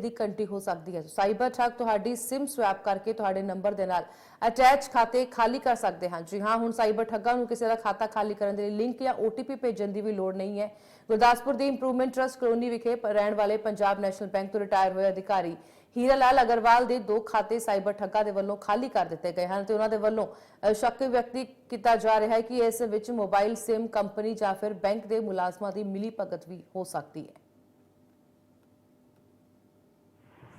ਦੀ ਘੰਟੀ ਹੋ ਸਕਦੀ ਹੈ। ਸਾਈਬਰ ਠੱਗ ਤੁਹਾਡੀ ਸਿਮ ਸਵੈਪ ਕਰਕੇ ਤੁਹਾਡੇ ਨੰਬਰ ਦੇ ਨਾਲ ਅਟੈਚ ਖਾਤੇ ਖਾਲੀ ਕਰ ਸਕਦੇ ਹਨ। ਜੀ ਹਾਂ, ਹੁਣ ਸਾਈਬਰ ਠੱਗਾਂ ਨੂੰ ਕਿਸੇ ਦਾ ਖਾਤਾ ਖਾਲੀ ਕਰਨ ਦੇ ਲਈ ਲਿੰਕ ਜਾਂ OTP ਭੇਜਣ ਦੀ ਵੀ ਲੋੜ ਨਹੀਂ ਹੈ। ਗੁਰਦਾਸਪੁਰ ਦੀ ਇੰਪਰੂਵਮੈਂਟ ਟਰਸਟ ਕਲੋਨੀ ਵਿਖੇ ਰਹਿਣ ਵਾਲੇ ਪੰਜਾਬ ਨੈਸ਼ਨਲ ਬੈਂਕ ਤੋਂ ਰਿਟਾਇਰ ਹੋਏ ਅਧਿਕਾਰੀ ਹੀਰਾ ਲਾਲ ਅਗਰਵਾਲ ਦੇ ਦੋ ਖਾਤੇ ਸਾਈਬਰ ਠੱਗਾਂ ਦੇ ਵੱਲੋਂ ਖਾਲੀ ਕਰ ਦਿੱਤੇ ਗਏ ਹਨ ਤੇ ਉਹਨਾਂ ਦੇ ਵੱਲੋਂ ਸ਼ੱਕ ਵਿਅਕਤੀ ਕੀਤਾ ਜਾ ਰਿਹਾ ਹੈ ਕਿ ਇਸ ਵਿੱਚ ਮੋਬਾਈਲ ਸਿਮ ਕੰਪਨੀ ਜਾਂ ਫਿਰ ਬੈਂਕ ਦੇ ਮੁਲਾਜ਼ਮਾਂ ਦੀ ਮਿਲੀ ਭਗਤ ਵੀ ਹੋ ਸਕਦੀ ਹੈ।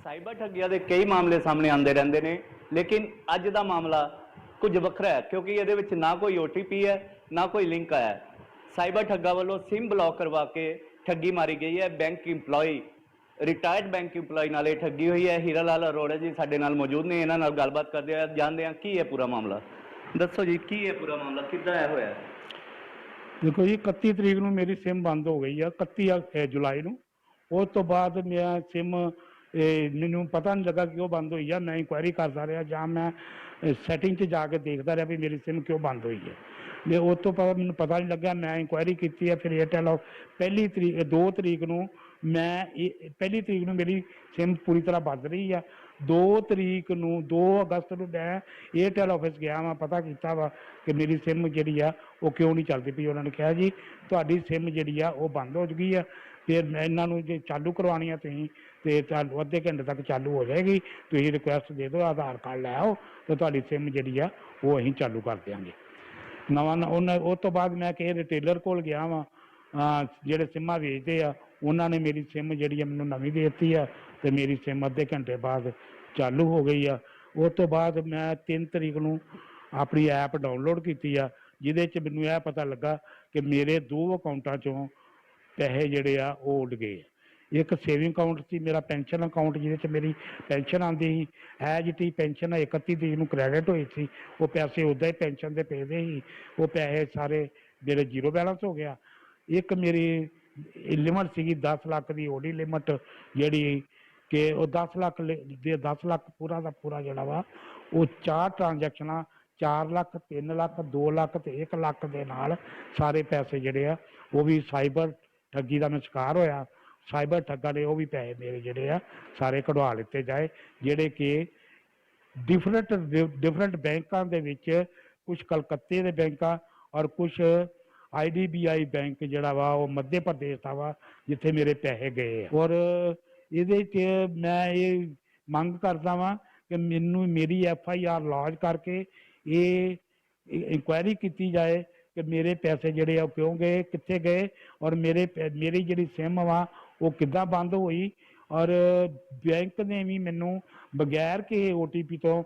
ਸਾਈਬਰ ਠੱਗੀਆਂ ਦੇ ਕਈ ਮਾਮਲੇ ਸਾਹਮਣੇ ਆਉਂਦੇ ਰਹਿੰਦੇ ਨੇ, ਲੇਕਿਨ ਅੱਜ ਦਾ ਮਾਮਲਾ ਕੁਝ ਵੱਖਰਾ ਹੈ, ਕਿਉਂਕਿ ਇਹਦੇ ਵਿੱਚ ਨਾ ਕੋਈ OTP ਹੈ, ਨਾ ਕੋਈ ਲਿੰਕ ਆਇਆ ਸਾਈਬਰ ਠੱਗਾ ਵੱਲੋਂ ਸਿਮ ਬਲੌਕ ਕਰਵਾ ਕੇ ਠੱਗੀ ਮਾਰੀ ਗਈ ਹੈ, bank EMPLOYE retired bank EMPLOYE ਨਾਲ ਇਹ ਠੱਗੀ ਹੋਈ ਹੈ। ਹੀਰਾ ਲਾਲ ਅਰੋੜਾ ਜੀ ਸਾਡੇ ਨਾਲ ਮੌਜੂਦ ਨੇ, ਇਹਨਾਂ ਨਾਲ ਗੱਲਬਾਤ ਕਰਦੇ ਆ ਜਾਣਦੇ ਆ ਕੀ ਹੈ ਪੂਰਾ ਮਾਮਲਾ। ਦੱਸੋ ਜੀ, ਕੀ ਹੈ ਪੂਰਾ ਮਾਮਲਾ, ਕਿੱਦਾਂ ਇਹ ਹੋਇਆ? ਦੇਖੋ ਜੀ 31 ਤਰੀਕ ਨੂੰ ਮੇਰੀ ਸਿਮ ਬੰਦ ਹੋ ਗਈ ਆ 31 ਜੁਲਾਈ ਨੂੰ। ਉਸ ਤੋਂ ਬਾਅਦ ਮੈਂ ਸਿਮ ਇਹ, ਮੈਨੂੰ ਪਤਾ ਨਹੀਂ ਲੱਗਾ ਕਿ ਉਹ ਬੰਦ ਹੋਈ ਆ। ਮੈਂ ਇਨਕੁਆਇਰੀ ਕਰਦਾ ਰਿਹਾ ਜਾਂ ਮੈਂ ਸੈਟਿੰਗ 'ਚ ਜਾ ਕੇ ਦੇਖਦਾ ਰਿਹਾ ਵੀ ਮੇਰੀ ਸਿਮ ਕਿਉਂ ਬੰਦ ਹੋਈ ਹੈ। ਤੇ ਉਸ ਤੋਂ ਬਾਅਦ ਮੈਨੂੰ ਪਤਾ ਨਹੀਂ ਲੱਗਾ ਮੈਂ ਇਨਕੁਆਇਰੀ ਕੀਤੀ ਹੈ ਫਿਰ ਏਅਰਟੈਲ ਆਫ ਪਹਿਲੀ ਤਰੀਕ 2 ਤਰੀਕ ਨੂੰ ਮੈਂ ਇਹ- ਪਹਿਲੀ ਤਰੀਕ ਨੂੰ ਮੇਰੀ ਸਿਮ ਪੂਰੀ ਤਰ੍ਹਾਂ ਬੰਦ ਰਹੀ ਆ। 2 ਤਰੀਕ ਨੂੰ 2 ਅਗਸਤ ਨੂੰ ਮੈਂ ਏਅਰਟੈਲ ਆਫਿਸ ਗਿਆ ਮੈਂ ਪਤਾ ਕੀਤਾ ਵਾ ਕਿ ਮੇਰੀ ਸਿਮ ਜਿਹੜੀ ਆ ਉਹ ਕਿਉਂ ਨਹੀਂ ਚੱਲਦੀ ਪਈ। ਉਹਨਾਂ ਨੇ ਕਿਹਾ ਜੀ ਤੁਹਾਡੀ ਸਿਮ ਜਿਹੜੀ ਆ ਉਹ ਬੰਦ ਹੋ ਚੁੱਕੀ ਆ। ਫਿਰ ਮੈਂ ਇਹਨਾਂ ਨੂੰ ਜੇ ਚਾਲੂ ਕਰਵਾਉਣੀ ਆ ਤੁਸੀਂ ਤੇ ਤੁਹਾਨੂੰ ਅੱਧੇ ਘੰਟੇ ਤੱਕ ਚਾਲੂ ਹੋ ਜਾਏਗੀ। ਤੁਸੀਂ ਰਿਕੁਐਸਟ ਦੇ ਦਿਓ, ਆਧਾਰ ਕਾਰਡ ਲੈ ਆਓ ਤੇ ਤੁਹਾਡੀ ਸਿਮ ਜਿਹੜੀ ਆ, ਉਹ ਅਸੀਂ ਚਾਲੂ ਕਰ ਦਿਆਂਗੇ। ਨਵਾਂ ਉਹਨਾਂ, ਉਹ ਤੋਂ ਬਾਅਦ ਮੈਂ ਕਿਸੇ ਰਿਟੇਲਰ ਕੋਲ ਗਿਆ ਵਾਂ ਜਿਹੜੇ ਸਿਮਾਂ ਵੇਚਦੇ ਆ, ਉਹਨਾਂ ਨੇ ਮੇਰੀ ਸਿਮ ਜਿਹੜੀ ਆ ਮੈਨੂੰ ਨਵੀਂ ਦੇ ਦਿੱਤੀ ਆ ਤੇ ਮੇਰੀ ਸਿਮ ਅੱਧੇ ਘੰਟੇ ਬਾਅਦ ਚਾਲੂ ਹੋ ਗਈ ਆ। ਉਸ ਤੋਂ ਬਾਅਦ ਮੈਂ 3 ਤਰੀਕ ਨੂੰ ਆਪਣੀ ਐਪ ਡਾਊਨਲੋਡ ਕੀਤੀ ਆ, ਜਿਹਦੇ 'ਚ ਮੈਨੂੰ ਇਹ ਪਤਾ ਲੱਗਾ ਕਿ ਮੇਰੇ ਦੋ ਅਕਾਊਂਟਾਂ 'ਚੋਂ ਪੈਸੇ ਜਿਹੜੇ ਆ, ਉਹ ਉੱਡ ਗਏ ਆ। ਇੱਕ ਸੇਵਿੰਗ ਅਕਾਊਂਟ ਸੀ, ਮੇਰਾ ਪੈਨਸ਼ਨ ਅਕਾਊਂਟ ਜਿਹਦੇ 'ਚ ਮੇਰੀ ਪੈਨਸ਼ਨ ਆਉਂਦੀ ਸੀ ਐ ਜਿੱਤੀ ਪੈਨਸ਼ਨ 31 ਤਰੀਕ ਨੂੰ ਕ੍ਰੈਡਿਟ ਹੋਈ ਸੀ, ਉਹ ਪੈਸੇ ਉਦਾਂ ਹੀ ਪੈਨਸ਼ਨ ਦੇ ਪਏ ਸੀ, ਉਹ ਪੈਸੇ ਸਾਰੇ ਮੇਰੇ ਜ਼ੀਰੋ ਬੈਲੈਂਸ ਹੋ ਗਿਆ। ਇੱਕ ਮੇਰੀ ਲਿਮਟ ਸੀਗੀ 10 ਲੱਖ ਦੀ ਓਡੀ ਲਿਮਟ ਜਿਹੜੀ ਕਿ ਉਹ 10 ਲੱਖ ਲ- ਦੇ 10 ਲੱਖ ਪੂਰਾ ਦਾ ਪੂਰਾ ਜਿਹੜਾ ਵਾ, ਉਹ ਚਾਰ ਟ੍ਰਾਂਜੈਕਸ਼ਨਾਂ 4 ਲੱਖ 3 ਲੱਖ 2 ਲੱਖ ਤੇ 1 ਲੱਖ ਦੇ ਨਾਲ ਸਾਰੇ ਪੈਸੇ ਜਿਹੜੇ ਆ, ਉਹ ਵੀ ਸਾਈਬਰ ਠੱਗੀ ਦਾ ਮੈਂ ਸ਼ਿਕਾਰ ਹੋਇਆ। ਸਾਈਬਰ ਠੱਗਾਂ ਨੇ ਉਹ ਵੀ ਪੈਸੇ ਮੇਰੇ ਜਿਹੜੇ ਆ, ਸਾਰੇ ਕਢਵਾ ਲਿੱਤੇ ਜਾਏ, ਜਿਹੜੇ ਕਿ ਡਿਫਰੈਂਟ ਡਿਫਰੈਂਟ ਬੈਂਕਾਂ ਦੇ ਵਿੱਚ ਕੁਝ ਕਲਕੱਤੇ ਦੇ ਬੈਂਕਾਂ ਔਰ ਕੁਝ ਆਈਡੀਬੀਆਈ ਬੈਂਕ ਜਿਹੜਾ ਵਾ, ਉਹ ਮੱਧ ਪ੍ਰਦੇਸ਼ ਦਾ ਵਾ, ਜਿੱਥੇ ਮੇਰੇ ਪੈਸੇ ਗਏ ਆ। ਔਰ ਇਹਦੇ 'ਚ ਮੈਂ ਇਹ ਮੰਗ ਕਰਦਾ ਵਾਂ ਕਿ ਮੈਨੂੰ, ਮੇਰੀ ਐਫ ਆਈ ਆਰ ਲੌਜ ਕਰਕੇ ਇਹ ਇਨਕੁਆਇਰੀ ਕੀਤੀ ਜਾਏ ਕਿ ਮੇਰੇ ਪੈਸੇ ਜਿਹੜੇ ਆ ਉਹ ਕਿਉਂ ਗਏ, ਕਿੱਥੇ ਗਏ ਔਰ ਮੇਰੇ ਪੈ- ਮੇਰੀ ਜਿਹੜੀ ਸਿਮ ਵਾ ਉਹ ਕਿੱਦਾਂ ਬੰਦ ਹੋਈ ਔਰ ਬੈਂਕ ਨੇ ਵੀ ਮੈਨੂੰ ਬਗੈਰ ਕਿ OTP ਤੋਂ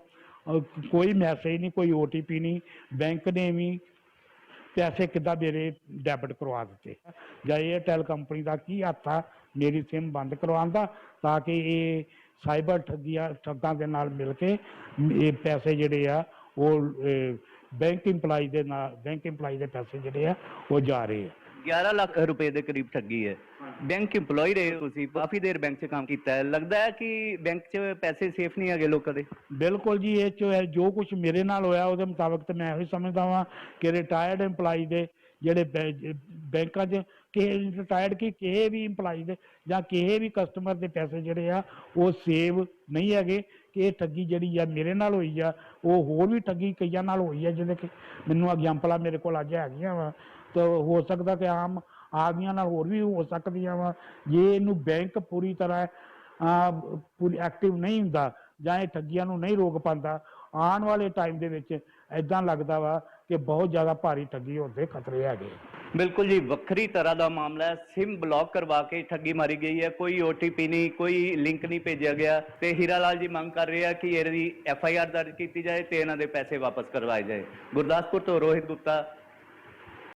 ਕੋਈ ਮੈਸੇਜ ਨਹੀਂ, ਕੋਈ OTP ਨਹੀਂ, ਬੈਂਕ ਨੇ ਵੀ ਪੈਸੇ ਕਿੱਦਾਂ ਮੇਰੇ ਡੈਬਿਟ ਕਰਵਾ ਦਿੱਤੇ। ਜਾਂ ਏਅਰਟੈਲ ਕੰਪਨੀ ਦਾ ਕੀ ਹੱਥ ਆ, ਮੇਰੀ ਸਿਮ ਬੰਦ ਕਰਵਾਉਣ ਦਾ, ਤਾਂ ਕਿ ਇਹ ਸਾਈਬਰ ਠੱਗੀਆਂ, ਠੱਗਾਂ ਦੇ ਨਾਲ ਮਿਲ ਕੇ ਇਹ ਪੈਸੇ ਜਿਹੜੇ ਆ, ਉਹ ਬੈਂਕ EMPLOYE ਦੇ ਨਾਲ ਬੈਂਕ EMPLOYE ਦੇ ਪੈਸੇ ਜਿਹੜੇ ਆ, ਉਹ ਜਾ ਰਹੇ ਆ। 11 ਲੱਖ ਰੁਪਏ ਦੇ ਕਰੀਬ ਠੱਗੀ ਹੈ। ਬੈਂਕ EMPLOYE ਰਹੇ ਹੋ ਤੁਸੀਂ, ਕਾਫੀ ਦੇਰ ਬੈਂਕ 'ਚ ਕੰਮ ਕੀਤਾ ਹੈ। ਲੱਗਦਾ ਹੈ ਕਿ ਬੈਂਕ 'ਚ ਪੈਸੇ ਸੇਫ ਨਹੀਂ ਹੈਗੇ ਲੋਕਾਂ ਦੇ? ਬਿਲਕੁਲ ਜੀ, ਇਹ ਚ ਹੈ, ਜੋ ਕੁਝ ਮੇਰੇ ਨਾਲ ਹੋਇਆ ਉਹਦੇ ਮੁਤਾਬਕ ਤੇ ਮੈਂ ਇਹੋ ਸਮਝਦਾ ਵਾਂ ਕਿ ਰਿਟਾਇਰਡ EMPLOYE ਦੇ ਜਿਹੜੇ ਬੈਂਕਾਂ 'ਚ ਕਿ ਰਿਟਾਇਰਡ ਕੀ ਕਿਸੇ ਵੀ EMPLOYE ਦੇ ਜਾਂ ਕਿਸੇ ਵੀ ਕਸਟਮਰ ਦੇ ਪੈਸੇ ਜਿਹੜੇ ਆ, ਉਹ ਸੇਵ ਨਹੀਂ ਹੈਗੇ। ਕਿ ਇਹ ਠੱਗੀ ਜਿਹੜੀ ਆ ਮੇਰੇ ਨਾਲ ਹੋਈ ਆ, ਉਹ ਹੋਰ ਵੀ ਠੱਗੀ ਕਈਆਂ ਨਾਲ ਹੋਈ ਆ, ਜਿਹਦੇ ਕਿ ਮੈਨੂੰ ਐਗਜ਼ਾਮਪਲਾਂ ਮੇਰੇ ਕੋਲ ਅੱਜ ਹੈਗੀਆਂ ਵਾ। ਤਾਂ ਹੋ ਸਕਦਾ ਕਿ ਆਮ ਆਦਮੀਆਂ ਨਾਲ ਹੋਰ ਵੀ ਹੋ ਸਕਦੀਆਂ ਵਾ। ਜੇ ਇਹਨੂੰ ਬੈਂਕ ਪੂਰੀ ਤਰ੍ਹਾਂ ਪੂਰੀ ਐਕਟਿਵ ਨਹੀਂ ਹੁੰਦਾ ਜਾਂ ਇਹ ਠੱਗੀਆਂ ਨੂੰ ਨਹੀਂ ਰੋਕ ਪਾਉਂਦਾ, ਆਉਣ ਵਾਲੇ ਟਾਈਮ ਦੇ ਵਿੱਚ ਐਦਾਂ ਲੱਗਦਾ ਵਾ ਕਿ ਬਹੁਤ ਜ਼ਿਆਦਾ ਭਾਰੀ ਠੱਗੀ ਹੋਣ ਦੇ ਖਤਰੇ ਹੈਗੇ। ਬਿਲਕੁਲ ਜੀ, ਵੱਖਰੀ ਤਰ੍ਹਾਂ ਦਾ ਮਾਮਲਾ ਹੈ। ਸਿਮ ਬਲੌਕ ਕਰਵਾ ਕੇ ਠੱਗੀ ਮਾਰੀ ਗਈ ਹੈ। ਕੋਈ OTP ਨਹੀਂ, ਕੋਈ ਲਿੰਕ ਨਹੀਂ ਭੇਜਿਆ ਗਿਆ ਤੇ ਹੀਰਾ ਲਾਲ ਜੀ ਮੰਗ ਕਰ ਰਹੇ ਆ ਕਿ ਇਹਦੀ ਐਫ ਆਈ ਆਰ ਦਰਜ ਕੀਤੀ ਜਾਏ ਤੇ ਇਹਨਾਂ ਦੇ ਪੈਸੇ ਵਾਪਸ ਕਰਵਾਏ ਜਾਏ। ਗੁਰਦਾਸਪੁਰ ਤੋਂ ਰੋਹਿਤ ਗੁਪਤਾ